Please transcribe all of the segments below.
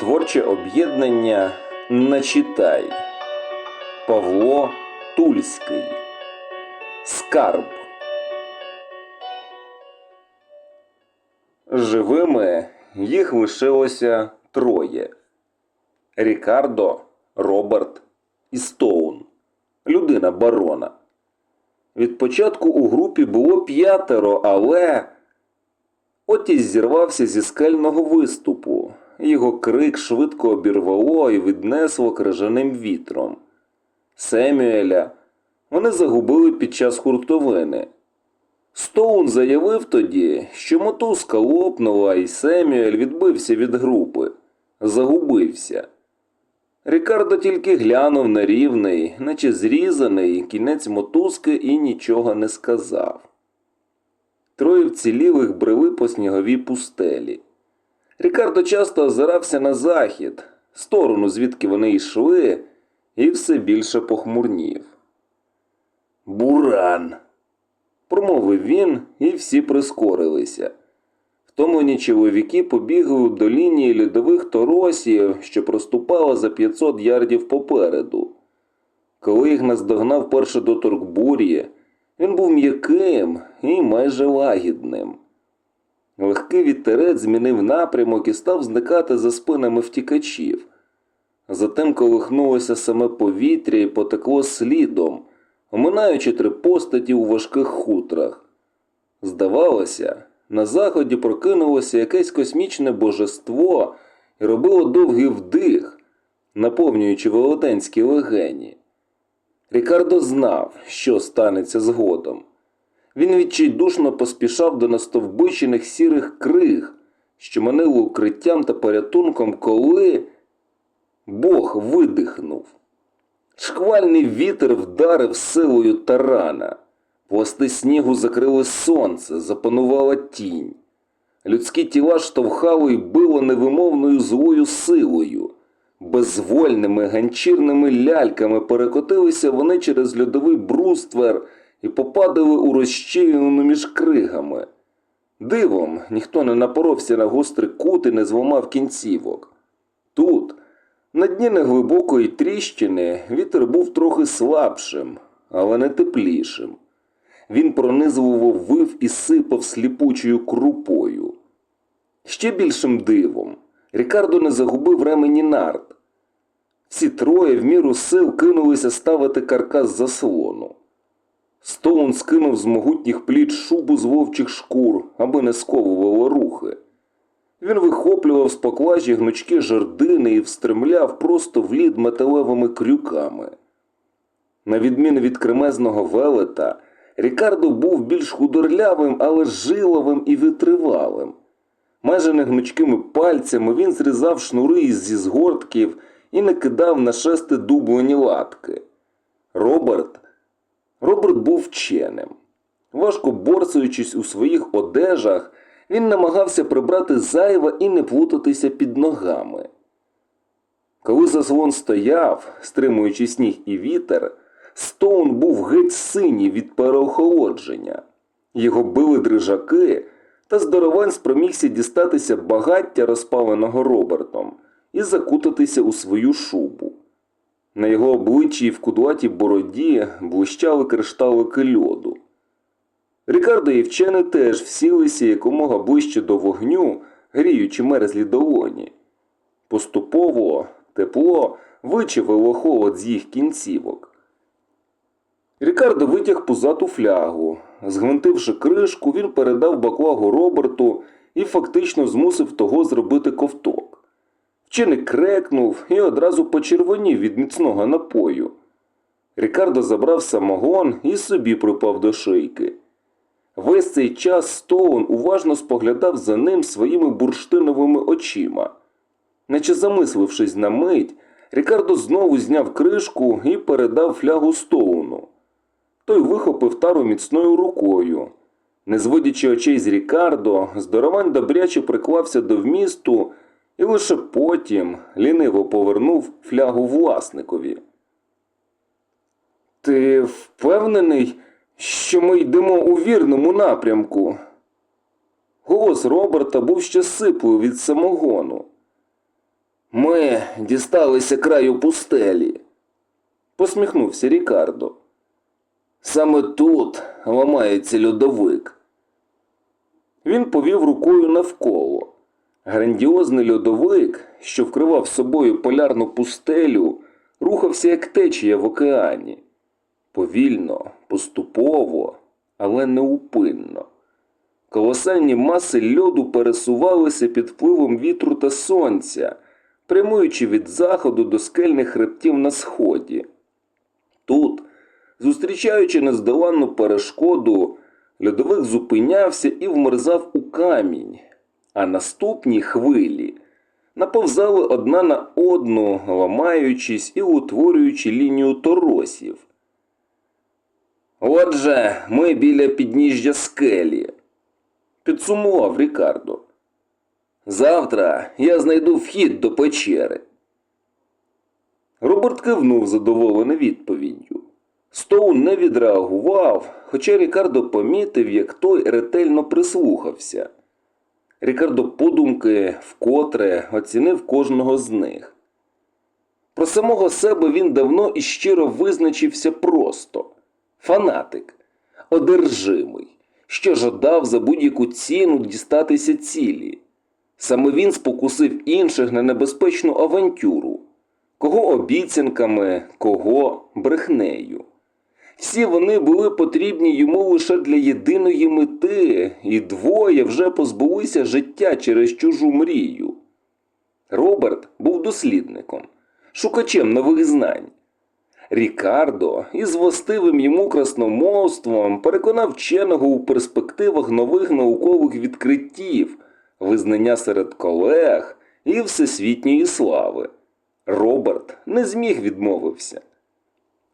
Творче об'єднання Начитай Павло Тульський Скарб Живими їх лишилося троє Рікардо, Роберт і Стоун, людина барона. Від початку у групі було п'ятеро, але Отіс зірвався зі скельного виступу. Його крик швидко обірвало і віднесло крижаним вітром. Семюеля вони загубили під час хуртовини. Стоун заявив тоді, що мотузка лопнула, і Семюель відбився від групи. Загубився. Рікардо тільки глянув на рівний, наче зрізаний кінець мотузки і нічого не сказав. Троє вцілілих брели по сніговій пустелі. Рікардо часто озирався на захід, сторону, звідки вони йшли, і все більше похмурнів. Буран. промовив він, і всі прискорилися. Втомлені чоловіки побігли до лінії льодових торосів, що проступала за 500 ярдів попереду. Коли їх наздогнав перший доторк бурі, він був м'яким і майже лагідним. Легкий вітерець змінив напрямок і став зникати за спинами втікачів. Затим колихнулося саме повітря і потекло слідом, оминаючи три постаті у важких хутрах. Здавалося, на заході прокинулося якесь космічне божество і робило довгий вдих, наповнюючи велетенські легені. Рікардо знав, що станеться згодом. Він відчайдушно поспішав до настовбичених сірих криг, що манили укриттям та порятунком, коли Бог видихнув. Шквальний вітер вдарив силою тарана. Пласти снігу закрили сонце, запанувала тінь. Людські тіла штовхало і било невимовною злою силою. Безвольними ганчірними ляльками перекотилися вони через льодовий бруствер і попадали у розщілину між кригами. Дивом ніхто не напоровся на гострий кут і не зламав кінцівок. Тут, на дні неглибокої тріщини, вітер був трохи слабшим, але не теплішим. Він пронизливо вив і сипав сліпучою крупою. Ще більшим дивом Рікардо не загубив ремені нарт. Всі троє в міру сил кинулися ставити каркас заслону. Стоун скинув з могутніх пліт шубу з вовчих шкур, аби не сковувало рухи. Він вихоплював з поклажі гнучки жердини і встремляв просто в лід металевими крюками. На відміну від кремезного велета, Рікардо був більш худорлявим, але жиловим і витривалим. Майже не гнучкими пальцями він зрізав шнури зі згортків і не кидав на шести дублені латки. Роберт Роберт був вченим. Важко борсуючись у своїх одежах, він намагався прибрати зайве і не плутатися під ногами. Коли заслон стояв, стримуючи сніг і вітер, Стоун був геть синій від переохолодження. Його били дрижаки, та здоровань спромігся дістатися багаття, розпаленого Робертом, і закутатися у свою шубу. На його обличчі в кудлатій бороді блищали кришталики льоду. Рікардо і вчений теж всілися якомога ближче до вогню, гріючи мерзлі долоні. Поступово тепло вичавило холод з їх кінцівок. Рікардо витяг пузату флягу. Згвинтивши кришку, він передав баклагу Роберту і фактично змусив того зробити ковток. Вчений крекнув і одразу почервонів від міцного напою. Рікардо забрав самогон і собі припав до шийки. Весь цей час Стоун уважно споглядав за ним своїми бурштиновими очима. Наче замислившись на мить, Рікардо знову зняв кришку і передав флягу Стоуну. Той вихопив тару міцною рукою. Не зводячи очей з Рікардо, здоровань добряче приклався до вмісту і лише потім ліниво повернув флягу власникові. Ти впевнений, що ми йдемо у вірному напрямку? Голос Роберта був ще сиплий від самогону. Ми дісталися краю пустелі, посміхнувся Рікардо. Саме тут ламається льодовик. Він повів рукою навколо. Грандіозний льодовик, що вкривав собою полярну пустелю, рухався як течія в океані. Повільно, поступово, але неупинно. Колосальні маси льоду пересувалися під впливом вітру та сонця, прямуючи від заходу до скельних хребтів на сході. Тут, зустрічаючи нездоланну перешкоду, льодовик зупинявся і вмерзав у камінь, а наступні хвилі наповзали одна на одну, ламаючись і утворюючи лінію торосів. Отже, ми біля підніжжя скелі, підсумував Рікардо. Завтра я знайду вхід до печери. Роберт кивнув задоволений відповіддю. Стоун не відреагував, хоча Рікардо помітив, як той ретельно прислухався. Рікардо подумки вкотре оцінив кожного з них. Про самого себе він давно і щиро визначився просто фанатик, одержимий, що жадав за будь-яку ціну дістатися цілі. Саме він спокусив інших на небезпечну авантюру, кого обіцянками, кого брехнею. Всі вони були потрібні йому лише для єдиної мети, і двоє вже позбулися життя через чужу мрію. Роберт був дослідником, шукачем нових знань. Рікардо із властивим йому красномовством переконав вченого у перспективах нових наукових відкриттів, визнання серед колег і всесвітньої слави. Роберт не зміг відмовився.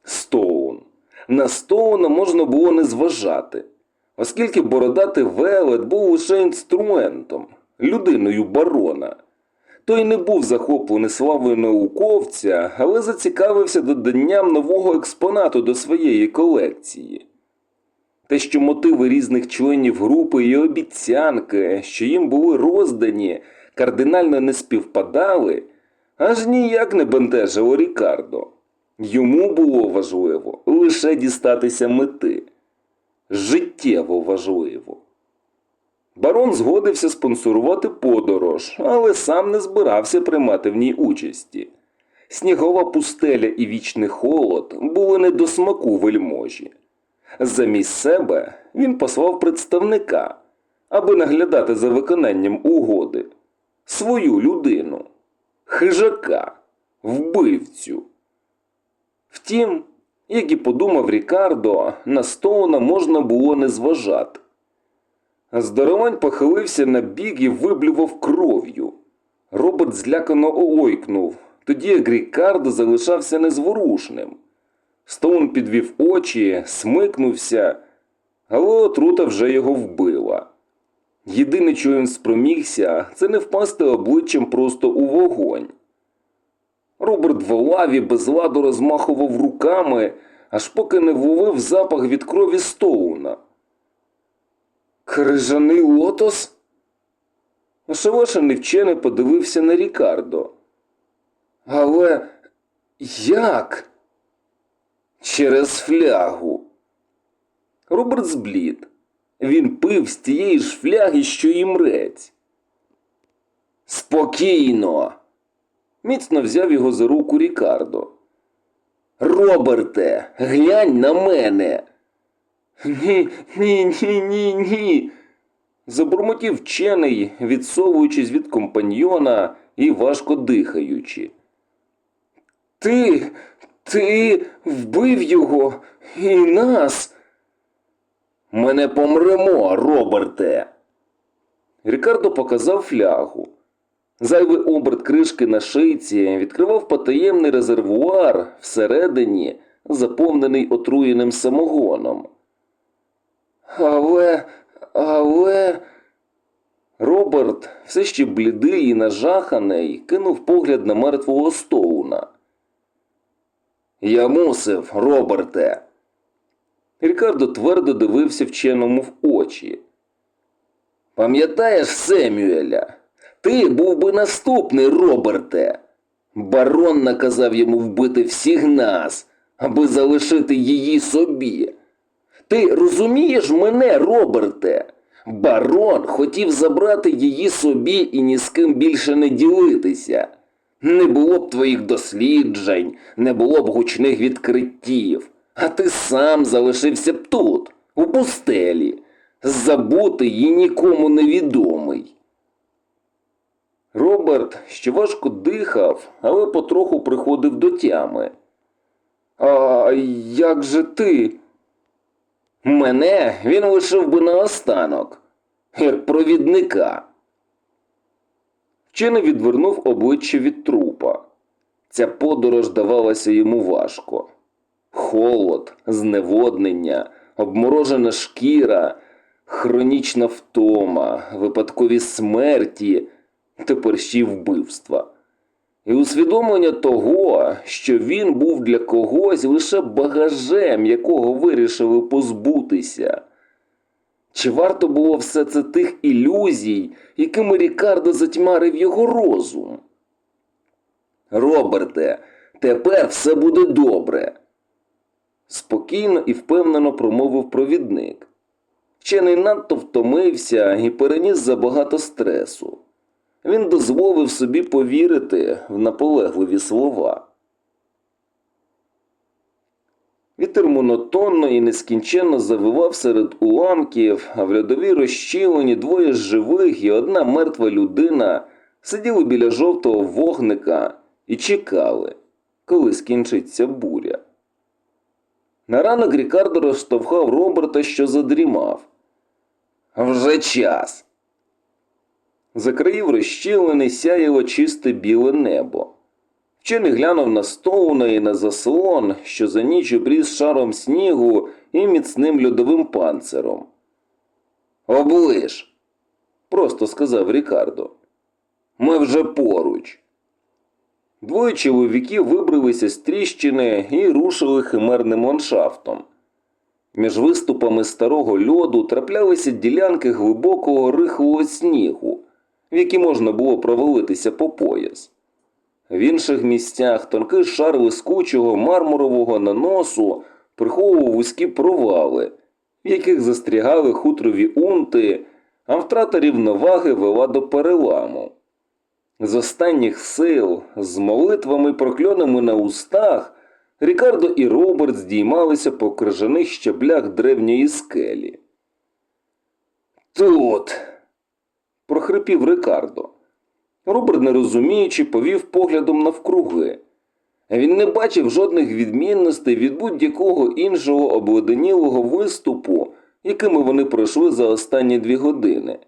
Стоун. На Стоуна можна було не зважати, оскільки бородатий велет був лише інструментом, людиною барона. Той не був захоплений славою науковця, але зацікавився доданням нового експонату до своєї колекції. Те, що мотиви різних членів групи і обіцянки, що їм були роздані, кардинально не співпадали, аж ніяк не бентежило Рікардо. Йому було важливо лише дістатися мети. Життєво важливо. Барон згодився спонсорувати подорож, але сам не збирався приймати в ній участі. Снігова пустеля і вічний холод були не до смаку вельможі. Замість себе він послав представника, аби наглядати за виконанням угоди, свою людину, хижака, вбивцю. Втім, як і подумав Рікардо, на Стоуна можна було не зважати. Здоровань похилився на бік і виблював кров'ю. Роберт злякано ойкнув, тоді як Рікардо залишався незворушним. Стоун підвів очі, смикнувся, але отрута вже його вбила. Єдине, що він спромігся, це не впасти обличчям просто у вогонь. Роберт волав і без ладу розмахував руками, аж поки не вловив запах від крові Стоуна. Крижаний лотос? Ошелешений вчений подивився на Рікардо. Але як? Через флягу. Роберт зблід. Він пив з тієї ж фляги, що і мрець. Спокійно. Міцно взяв його за руку Рікардо. Роберте, глянь на мене. Ні, ні, ні, ні, ні. Забурмотів вчений, відсовуючись від компаньйона і важко дихаючи. Ти, ти вбив його і нас. Ми не помремо, Роберте. Рікардо показав флягу. Зайвий оберт кришки на шийці відкривав потаємний резервуар всередині, заповнений отруєним самогоном. Але, але. Роберт, все ще блідий і нажаханий, кинув погляд на мертвого Стоуна. Я мусив, Роберте. Рікардо твердо дивився вченому в очі. Пам'ятаєш Семюеля? Ти був би наступний, Роберте. Барон наказав йому вбити всіх нас, аби залишити її собі. Ти розумієш мене, Роберте? Барон хотів забрати її собі і ні з ким більше не ділитися. Не було б твоїх досліджень, не було б гучних відкриттів, а ти сам залишився б тут, у пустелі, забутий і нікому невідомий. Роберт ще важко дихав, але потроху приходив до тями. А як же ти? Мене він лишив би наостанок, як провідника. Вчений відвернув обличчя від трупа. Ця подорож давалася йому важко. Холод, зневоднення, обморожена шкіра, хронічна втома, випадкові смерті, тепер ще й вбивства. І усвідомлення того, що він був для когось лише багажем, якого вирішили позбутися. Чи варто було все це тих ілюзій, якими Рікардо затьмарив його розум? Роберте, тепер все буде добре. Спокійно і впевнено промовив провідник. Вчений надто втомився і переніс забагато стресу. Він дозволив собі повірити в наполегливі слова. Вітер монотонно і нескінченно завивав серед уламків, а в льодовій розчілені двоє живих і одна мертва людина сиділи біля жовтого вогника і чекали, коли скінчиться буря. На ранок Рікардо розштовхав Роберта, що задрімав. Вже час. За країв розщілини сяяло чисте біле небо. Вчений глянув на Стоуна і на заслон, що за ніч обріз шаром снігу і міцним льодовим панциром. Оближ, просто сказав Рікардо. Ми вже поруч. Двоє чоловіків вибралися з тріщини і рушили химерним ландшафтом. Між виступами старого льоду траплялися ділянки глибокого рихлого снігу, в які можна було провалитися по пояс. В інших місцях тонкий шар лискучого мармурового наносу приховував вузькі провали, в яких застрягали хутрові унти, а втрата рівноваги вела до переламу. З останніх сил, з молитвами прокльонами на устах, Рікардо і Роберт здіймалися по крижаних щаблях древньої скелі. Тут. Прохрипів Рикардо. Роберт, не розуміючи, повів поглядом навкруги. Він не бачив жодних відмінностей від будь-якого іншого обледенілого виступу, якими вони пройшли за останні дві години.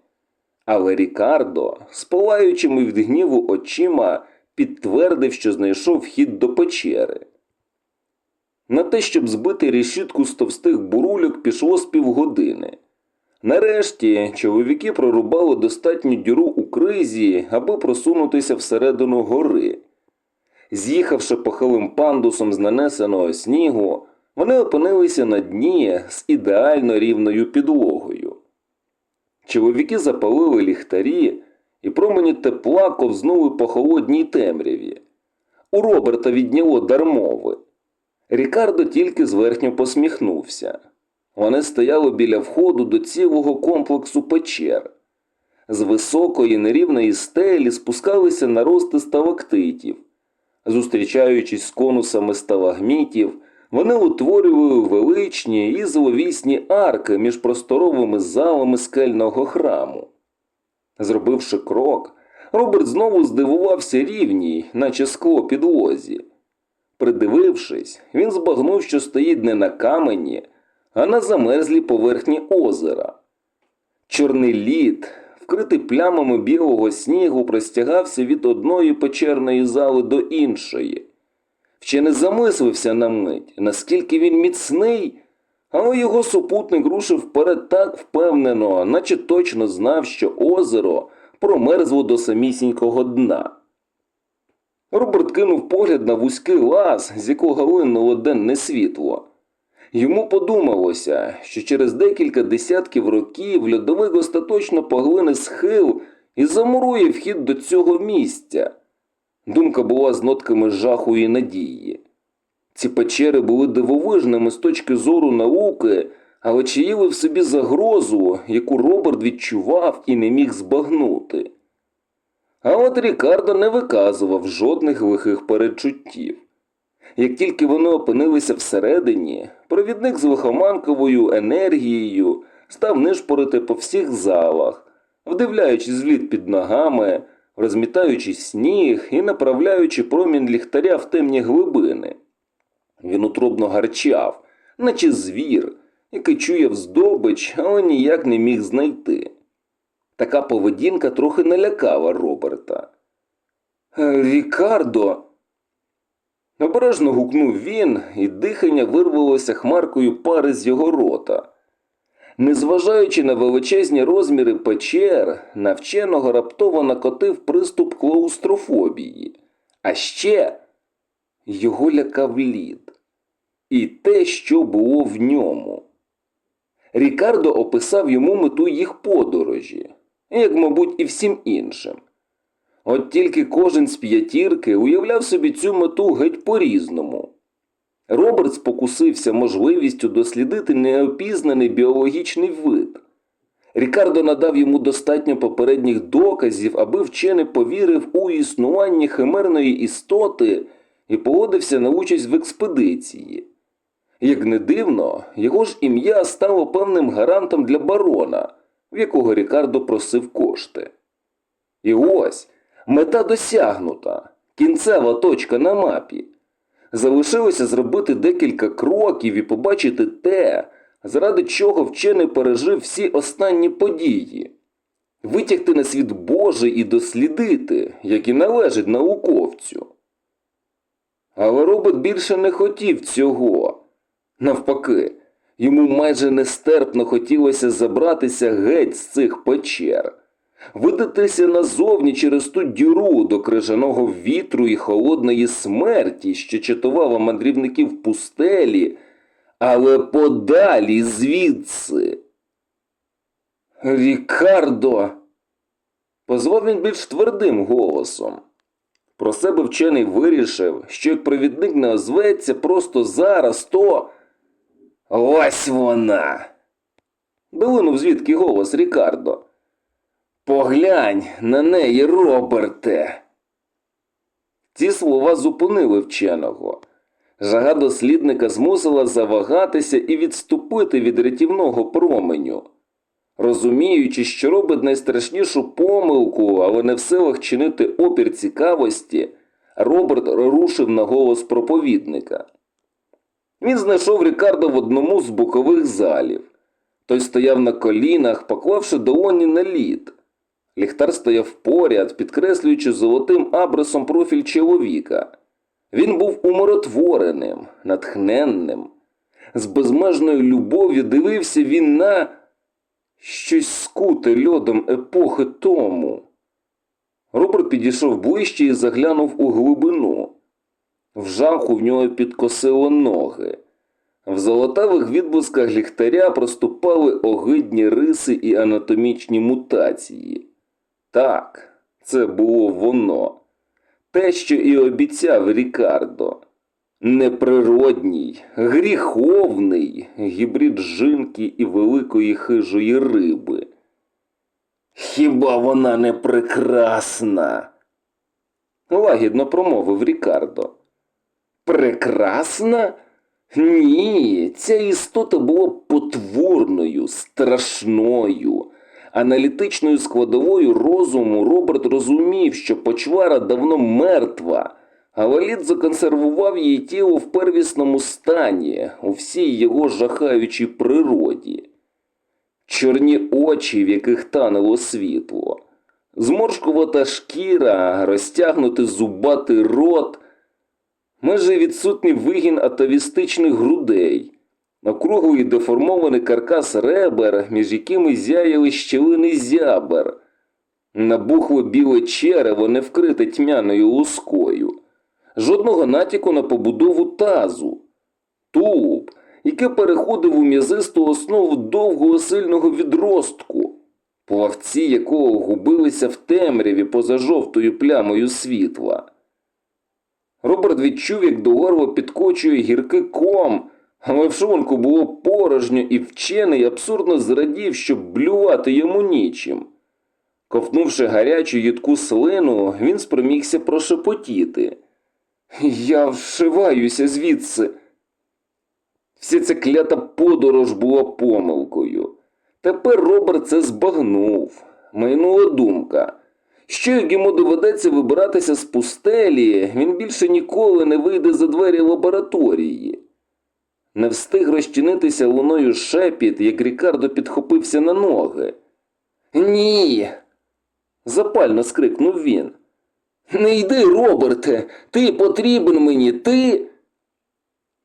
Але Рікардо, з палаючими від гніву очима, підтвердив, що знайшов вхід до печери. На те, щоб збити решітку з товстих бурульок, пішло з півгодини. Нарешті чоловіки прорубали достатню діру у кризі, аби просунутися всередину гори. З'їхавши похилим пандусом з нанесеного снігу, вони опинилися на дні з ідеально рівною підлогою. Чоловіки запалили ліхтарі, і промені тепла ковзнули по холодній темряві. У Роберта відняло дармови. Рікардо тільки зверхньо посміхнувся. Вони стояли біля входу до цілого комплексу печер. З високої нерівної стелі спускалися нарости сталактитів. Зустрічаючись з конусами сталагмітів, вони утворювали величні і зловісні арки між просторовими залами скельного храму. Зробивши крок, Роберт знову здивувався рівній, наче скло підлозі. Придивившись, він збагнув, що стоїть не на камені, а на замерзлій поверхні озера. Чорний лід, вкритий плямами білого снігу, простягався від одної печерної зали до іншої. Ще не замислився на мить, наскільки він міцний, але його супутник рушив вперед так впевнено, наче точно знав, що озеро промерзло до самісінького дна. Роберт кинув погляд на вузький лаз, з якого линуло денне світло. Йому подумалося, що через декілька десятків років льодовик остаточно поглине схил і замурує вхід до цього місця. Думка була з нотками жаху і надії. Ці печери були дивовижними з точки зору науки, але чаїли в собі загрозу, яку Роберт відчував і не міг збагнути. А от Рікардо не виказував жодних лихих передчуттів. Як тільки вони опинилися всередині, провідник з лихоманковою енергією став нишпорити по всіх залах, вдивляючись вліт під ногами, розмітаючи сніг і направляючи промінь ліхтаря в темні глибини. Він утробно гарчав, наче звір, який чує вздобич, але ніяк не міг знайти. Така поведінка трохи налякала Роберта. «Е, Рікардо. Обережно гукнув він, і дихання вирвалося хмаркою пари з його рота. Незважаючи на величезні розміри печер, на вченого раптово накотив приступ клаустрофобії. А ще його лякав лід. І те, що було в ньому. Рікардо описав йому мету їх подорожі, як, мабуть, і всім іншим. От тільки кожен з п'ятірки уявляв собі цю мету геть по-різному. Роберт спокусився можливістю дослідити неопізнаний біологічний вид. Рікардо надав йому достатньо попередніх доказів, аби вчений повірив у існування химерної істоти і погодився на участь в експедиції. Як не дивно, його ж ім'я стало певним гарантом для барона, в якого Рікардо просив кошти. І ось мета досягнута, кінцева точка на мапі. Залишилося зробити декілька кроків і побачити те, заради чого вчений пережив всі останні події, витягти на світ Божий і дослідити, як і належить науковцю. Але робот більше не хотів цього. Навпаки, йому майже нестерпно хотілося забратися геть з цих печер, видатися назовні через ту діру до крижаного вітру і холодної смерті, що чатувала мандрівників пустелі, але подалі звідси. Рікардо. Позвав він більш твердим голосом. Про себе вчений вирішив, що як провідник не озветься просто зараз, то. Ось вона. Долинув звідки голос Рікардо. Поглянь на неї, Роберте. Ці слова зупинили вченого. Жага дослідника змусила завагатися і відступити від рятівного променю. Розуміючи, що робить найстрашнішу помилку, але не в силах чинити опір цікавості, Роберт рушив на голос проповідника. Він знайшов Рікардо в одному з бокових залів. Той стояв на колінах, поклавши долоні на лід. Ліхтар стояв поряд, підкреслюючи золотим абрисом профіль чоловіка. Він був умиротвореним, натхненним. З безмежною любов'ю дивився він на щось скуте льодом епохи тому. Роберт підійшов ближче і заглянув у глибину. В жаху в нього підкосило ноги. В золотавих відблисках ліхтаря проступали огидні риси і анатомічні мутації. Так, це було воно. Те, що і обіцяв Рікардо. Неприродній, гріховний гібрид жінки і великої хижої риби. Хіба вона не прекрасна? Лагідно промовив Рікардо. Прекрасна? Ні, ця істота була потворною, страшною. Аналітичною складовою розуму Роберт розумів, що почвара давно мертва, лід законсервував її тіло в первісному стані, у всій його жахаючій природі. Чорні очі, в яких танило світло, зморшкувата шкіра, розтягнутий зубатий рот, майже відсутній вигін атавістичних грудей, округлий деформований каркас ребер, між якими зяяли щілини зябер, набухло біле черево не вкрите тьмяною лускою, жодного натяку на побудову тазу, тулуб, який переходив у м'язисту основу довгого сильного відростку, плавці якого губилися в темряві поза жовтою плямою світла. Роберт відчув, як до горла підкочує гіркий ком, але було порожньо, і вчений абсурдно зрадів, щоб блювати йому нічим. Ковтнувши гарячу їдку слину, він спромігся прошепотіти. Я вшиваюся звідси. Вся ця клята подорож була помилкою. Тепер Роберт це збагнув. Майнула думка. Що як йому доведеться вибиратися з пустелі, він більше ніколи не вийде за двері лабораторії. Не встиг розчинитися луною шепіт, як Рікардо підхопився на ноги. Ні. запально скрикнув він. Не йди, Роберте, ти потрібен мені, ти.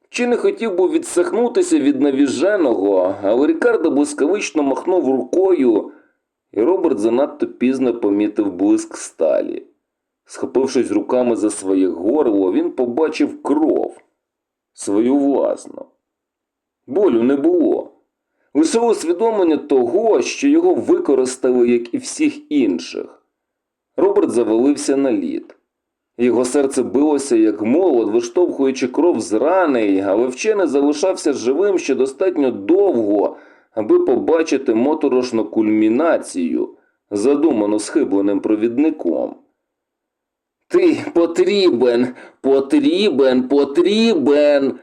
Чи не хотів би відсахнутися від навіженого, але Рікардо блискавично махнув рукою, і Роберт занадто пізно помітив блиск сталі. Схопившись руками за своє горло, він побачив кров свою власну. Болю не було. Лише усвідомлення того, що його використали, як і всіх інших. Роберт завалився на лід. Його серце билося, як молот, виштовхуючи кров з рани, але вчений залишався живим ще достатньо довго, аби побачити моторошну кульмінацію, задуману схибленим провідником. Ти потрібен, потрібен, потрібен.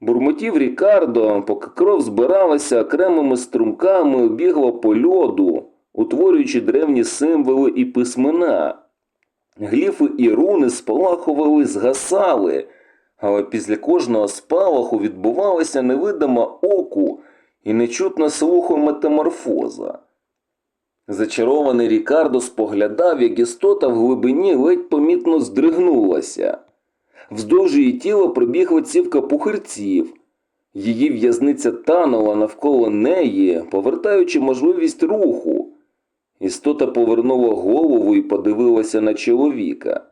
Бурмотів Рікардо, поки кров збиралася окремими струмками, бігла по льоду, утворюючи древні символи і письмена. Гліфи і руни спалахували, згасали, але після кожного спалаху відбувалася невидима оку і нечутна слуху метаморфоза. Зачарований Рікардо споглядав, як істота в глибині ледь помітно здригнулася. Вздовж її тіла пробігла цівка пухирців. Її в'язниця танула навколо неї, повертаючи можливість руху. Істота повернула голову і подивилася на чоловіка.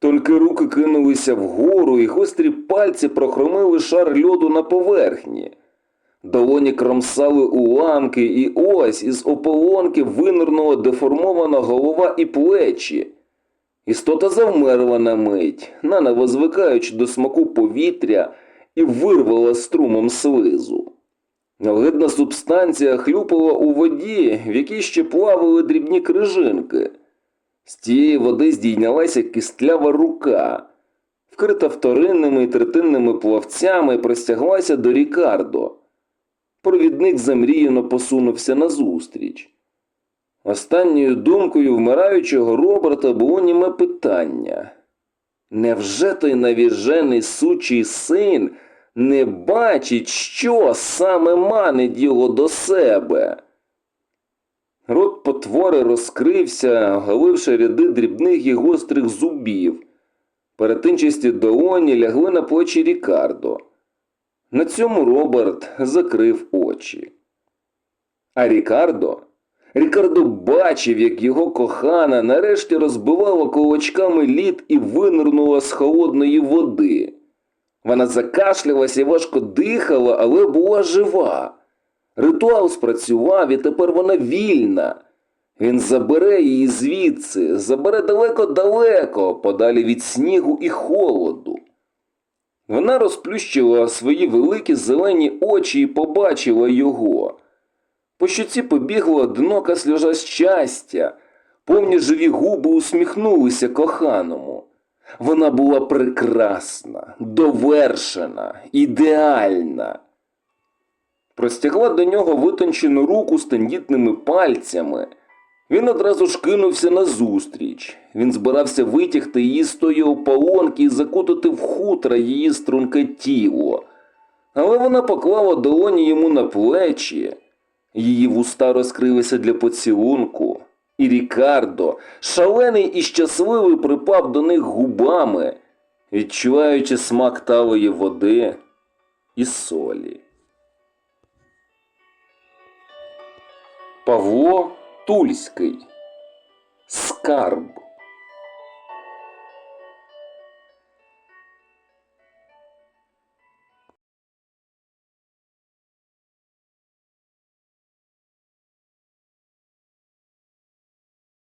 Тільки руки кинулися вгору, і гострі пальці прохромили шар льоду на поверхні. Долоні кромсали уламки, і ось із ополонки винирнула деформована голова і плечі. Істота завмерла на мить, наново звикаючи до смаку повітря, і вирвала струмом слизу. Огидна субстанція хлюпала у воді, в якій ще плавали дрібні крижинки. З тієї води здійнялася кістлява рука, вкрита вторинними і третинними плавцями, простяглася до Рікардо. Провідник замріяно посунувся назустріч. Останньою думкою вмираючого Роберта було німе питання. Невже той навіжений сучий син не бачить, що саме манить його до себе? Рот потвори розкрився, оголивши ряди дрібних і гострих зубів. Перетинчасті долоні лягли на плечі Рікардо. На цьому Роберт закрив очі. А Рікардо? Рікардо бачив, як його кохана нарешті розбивала кулачками лід і винирнула з холодної води. Вона закашлялася і важко дихала, але була жива. Ритуал спрацював, і тепер вона вільна. Він забере її звідси, забере далеко-далеко, подалі від снігу і холоду. Вона розплющила свої великі зелені очі і побачила його. По щоці побігла одинока сльоза щастя, повні живі губи усміхнулися коханому. Вона була прекрасна, довершена, ідеальна. Простягла до нього витончену руку з тендітними пальцями. Він одразу ж кинувся назустріч. Він збирався витягти її з тої ополонки і закутати в хутра її струнке тіло. Але вона поклала долоні йому на плечі. Її вуста розкрилися для поцілунку, і Рікардо, шалений і щасливий, припав до них губами, відчуваючи смак талої води і солі. Павло Тульський. Скарб